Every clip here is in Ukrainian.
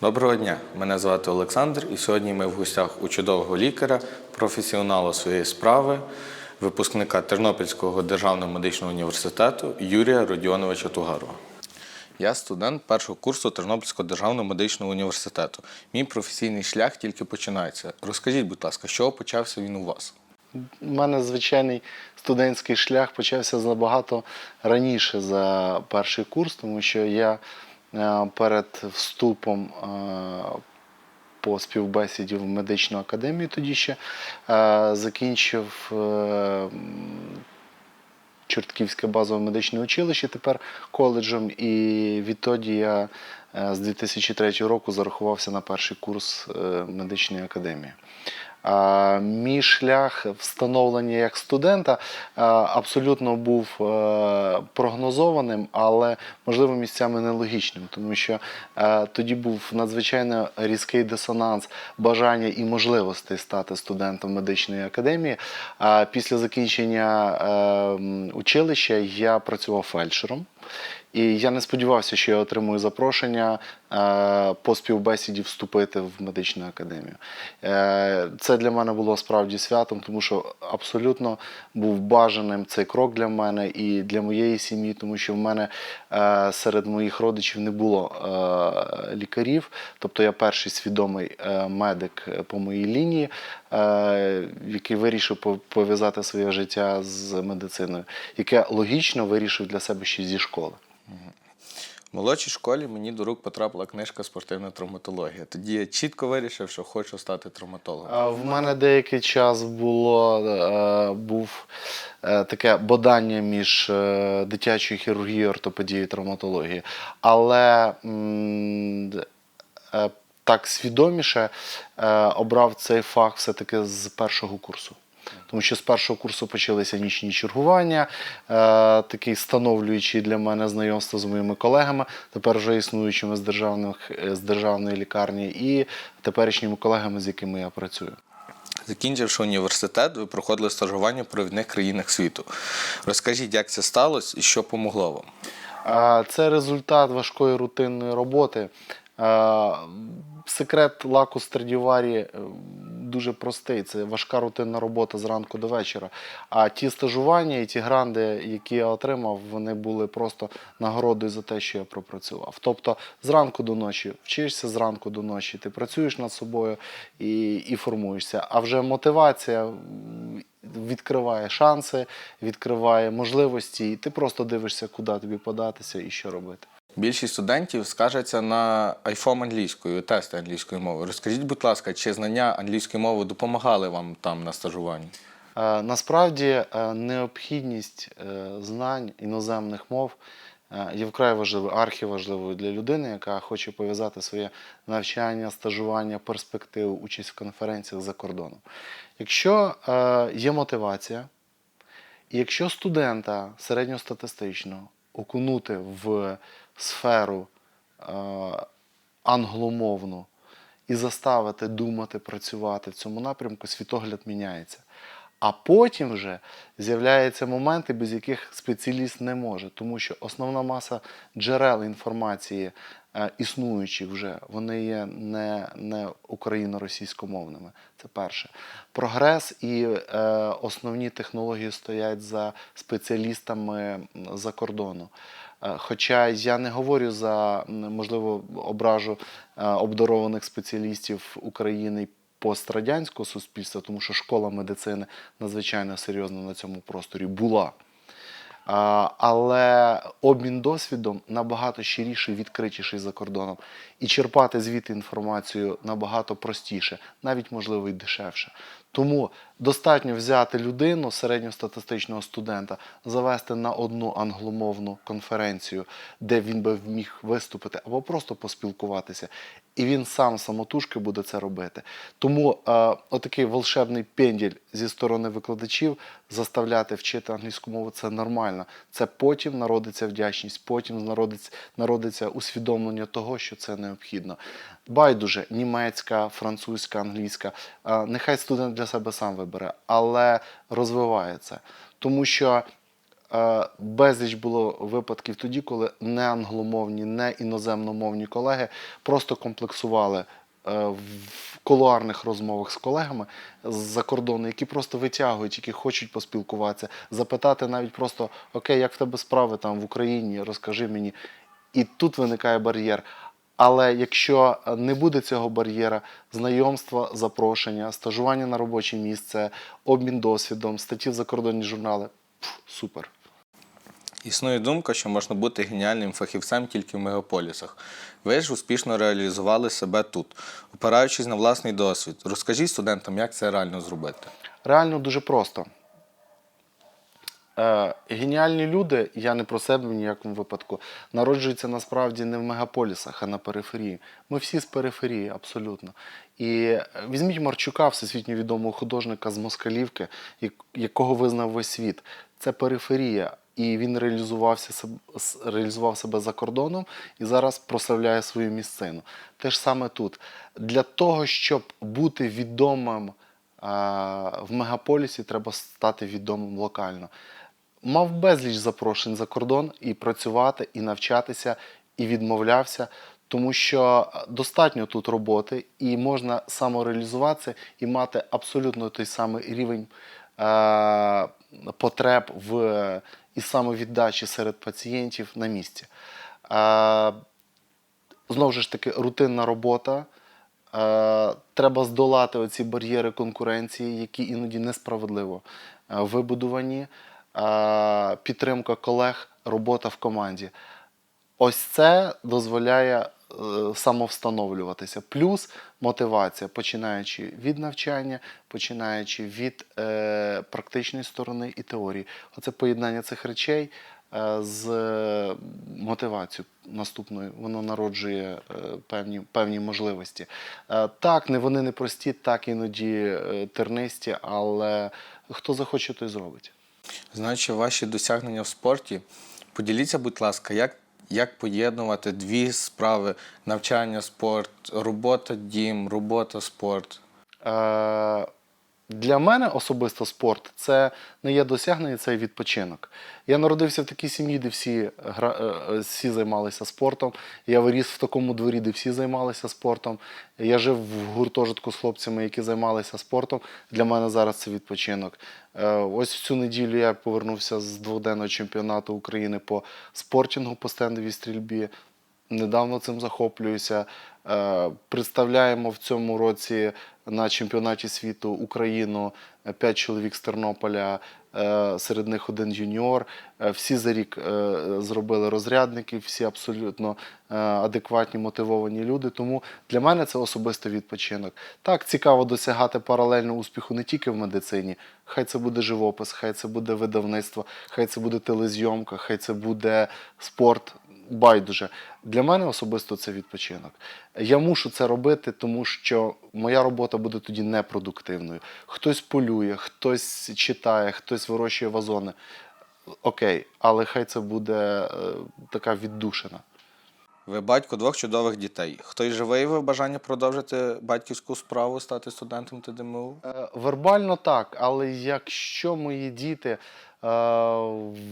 Доброго дня, мене звати Олександр, і сьогодні ми в гостях у чудового лікаря, професіонала своєї справи, випускника Тернопільського державного медичного університету Юрія Родіоновича Тугарова. Я студент першого курсу Тернопільського державного медичного університету. Мій професійний шлях тільки починається. Розкажіть, будь ласка, з чого почався він у вас? У мене звичайний студентський шлях почався набагато раніше за перший курс, тому що я перед вступом е, по співбесіді в медичну академію тоді ще е, закінчив. е, Чортківське базове медичне училище, тепер коледжем, і відтоді я е, з 2003 року зарахувався на перший курс е, медичної академії. Мій шлях встановлення як студента абсолютно був е, прогнозованим, але можливо місцями нелогічним, тому що е, тоді був надзвичайно різкий дисонанс бажання і можливостей стати студентом медичної академії. А після закінчення е, училища я працював фельдшером. І я не сподівався, що я отримую запрошення е, по співбесіді вступити в медичну академію. Е, це для мене було справді святом, тому що абсолютно був бажаним цей крок для мене і для моєї сім'ї, тому що в мене е, серед моїх родичів не було лікарів. Тобто я перший свідомий медик по моїй лінії, який вирішив пов'язати своє життя з медициною, яке логічно вирішив для себе ще зі школи. В молодшій школі мені до рук потрапила книжка Спортивна травматологія. Тоді я чітко вирішив, що хочу стати травматологом. В мене деякий час було е, був е, таке бодання між е, дитячою хірургією, ортопедією і травматологією. Але е, так свідоміше е, обрав цей фах все-таки з першого курсу. Тому що з першого курсу почалися нічні чергування, е, такий становлюючий для мене знайомство з моїми колегами, тепер вже існуючими з, державних, е, з державної лікарні, і теперішніми колегами, з якими я працюю. Закінчивши університет, ви проходили стажування в провідних країнах світу. Розкажіть, як це сталося і що помогло вам? А, Це результат важкої рутинної роботи. Секрет лаку Страдіварі е, дуже простий. Це важка рутинна робота зранку до вечора. А ті стажування і ті гранди, які я отримав, вони були просто нагородою за те, що я пропрацював. Тобто зранку до ночі вчишся зранку до ночі, ти працюєш над собою і, і формуєшся. А вже мотивація відкриває шанси, відкриває можливості, і ти просто дивишся, куди тобі податися і що робити. Більшість студентів скаржаться на айфом англійською, тести англійської мови. Розкажіть, будь ласка, чи знання англійської мови допомагали вам там на стажуванні? Е, Насправді е, необхідність е, знань іноземних мов є вкрай важливою, архіважливою для людини, яка хоче пов'язати своє навчання, стажування, перспективу, участь в конференціях за кордоном. Якщо є мотивація, і якщо студента середньостатистично окунути в сферу е, англомовну і заставити думати, працювати в цьому напрямку, світогляд міняється. А потім вже з'являються моменти, без яких спеціаліст не може, тому що основна маса джерел інформації е, існуючих вже, вони є не, не україно-російськомовними. Це перше. Прогрес і е, основні технології стоять за спеціалістами за кордону. Е, Хоча я не говорю за можливо ображу е, обдарованих спеціалістів України пострадянського суспільства, тому що школа медицини надзвичайно серйозно на цьому просторі була. Але обмін досвідом набагато щиріший, відкритіший за кордоном. І черпати звідти інформацію набагато простіше, навіть можливо і дешевше. Тому достатньо взяти людину, середньостатистичного студента, завести на одну англомовну конференцію, де він би міг виступити, або просто поспілкуватися. І він сам самотужки буде це робити. Тому е, отакий волшебний пенділь зі сторони викладачів заставляти вчити англійську мову це нормально. Це потім народиться вдячність, потім народиться, народиться усвідомлення того, що це необхідно. Байдуже німецька, французька, англійська. Е, нехай студент для себе сам вибере, але розвиває це. Тому що Безліч було випадків тоді, коли не англомовні, не іноземномовні колеги просто комплексували е, в колуарних розмовах з колегами з-за кордону, які просто витягують, які хочуть поспілкуватися, запитати навіть просто Окей, як в тебе справи там в Україні, розкажи мені. І тут виникає бар'єр. Але якщо не буде цього бар'єра, знайомства, запрошення, стажування на робоче місце, обмін досвідом, статті в закордонні журнали пф, супер. Існує думка, що можна бути геніальним фахівцем тільки в мегаполісах. Ви ж успішно реалізували себе тут, опираючись на власний досвід. Розкажіть студентам, як це реально зробити. Реально дуже просто. Е, геніальні люди, я не про себе в ніякому випадку, народжуються насправді не в мегаполісах, а на периферії. Ми всі з периферії, абсолютно. І е, візьміть Марчука, всесвітньо відомого художника з Москалівки, якого визнав весь світ. Це периферія. І він реалізувався реалізував себе за кордоном і зараз прославляє свою місцину. Те ж саме тут. Для того, щоб бути відомим а, в мегаполісі, треба стати відомим локально. Мав безліч запрошень за кордон і працювати, і навчатися, і відмовлявся, тому що достатньо тут роботи, і можна самореалізуватися і мати абсолютно той самий рівень е, потреб в і самовіддачі серед пацієнтів на місці. Е, знову ж таки, рутинна робота. Е, треба здолати оці бар'єри конкуренції, які іноді несправедливо е, вибудовані. Е, підтримка колег, робота в команді. Ось це дозволяє е, самовстановлюватися. Плюс мотивація, починаючи від навчання, починаючи від е, практичної сторони і теорії. Оце поєднання цих речей е, з е, мотивацією наступною, воно народжує е, певні, певні можливості. Е, так, не вони не прості, так іноді е, тернисті, але хто захоче, той зробить. Знаючи ваші досягнення в спорті, поділіться, будь ласка, як, як поєднувати дві справи: навчання, спорт, робота, дім, робота, спорт. Е, Для мене особисто спорт це не є досягнення, це відпочинок. Я народився в такій сім'ї, де всі, е, е, всі займалися спортом. Я виріс в такому дворі, де всі займалися спортом. Я жив в гуртожитку з хлопцями, які займалися спортом. Для мене зараз це відпочинок. Е, Ось в цю неділю я повернувся з дводенного чемпіонату України по спортінгу по стендовій стрільбі. Недавно цим захоплююся. Е, Представляємо в цьому році на чемпіонаті світу Україну е, п'ять чоловік з Тернополя, е, серед них один юніор. Всі за рік зробили розрядники, всі абсолютно адекватні, мотивовані люди. Тому для мене це особистий відпочинок. Так, цікаво досягати паралельно успіху не тільки в медицині. Хай це буде живопис, хай це буде видавництво, хай це буде телезйомка, хай це буде спорт байдуже. Для мене особисто це відпочинок. Я мушу це робити, тому що моя робота буде тоді непродуктивною. Хтось полює, хтось читає, хтось вирощує вазони. Окей, але хай це буде е, така віддушина. Ви батько двох чудових дітей. Хтось же виявив бажання продовжити батьківську справу, стати студентом ТДМУ? Е, Вербально так, але якщо мої діти е,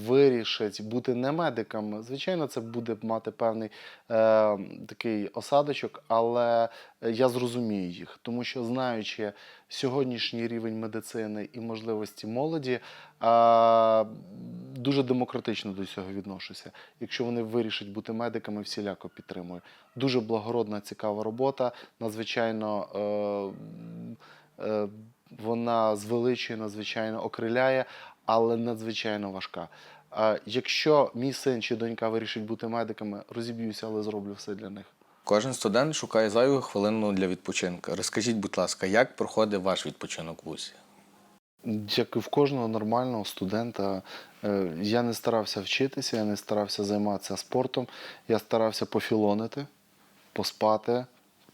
вирішать бути не медиками, звичайно, це буде мати певний е, такий осадочок, але я зрозумію їх, тому що знаючи сьогоднішній рівень медицини і можливості молоді, е, дуже демократично до цього відношуся. Якщо вони вирішать бути медиками, всіляко підтримую. Дуже благородна, цікава робота, надзвичайно. Е, е, вона звеличує, надзвичайно окриляє, але надзвичайно важка. А якщо мій син чи донька вирішить бути медиками, розіб'юся, але зроблю все для них. Кожен студент шукає зайву хвилину для відпочинку. Розкажіть, будь ласка, як проходить ваш відпочинок в ВУЗі? Як і в кожного нормального студента, е, я не старався вчитися, я не старався займатися спортом, я старався пофілонити, поспати,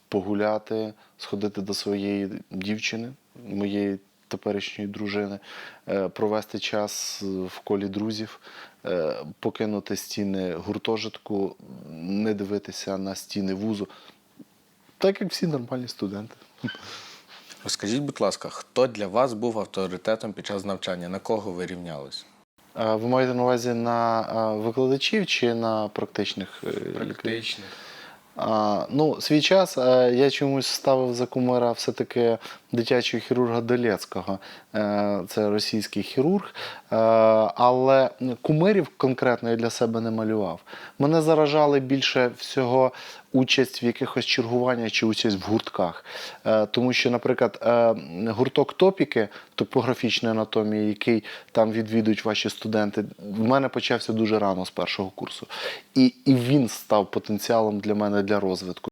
погуляти, сходити до своєї дівчини, моєї теперішньої дружини, е, провести час в колі друзів, е, покинути стіни гуртожитку, не дивитися на стіни вузу, так як всі нормальні студенти. Розкажіть, будь ласка, хто для вас був авторитетом під час навчання? На кого ви рівнялись? Ви маєте на увазі на викладачів чи на практичних е. Практичних. А, ну, свій час я чомусь ставив за кумира все-таки дитячого хірурга Долецького. Е, Це російський хірург. Е, Але кумирів конкретно я для себе не малював. Мене заражали більше всього участь в якихось чергуваннях чи участь в гуртках. Е, Тому що, наприклад, гурток топіки, топографічної анатомії, який там відвідують ваші студенти, в мене почався дуже рано з першого курсу. І, і він став потенціалом для мене для розвитку.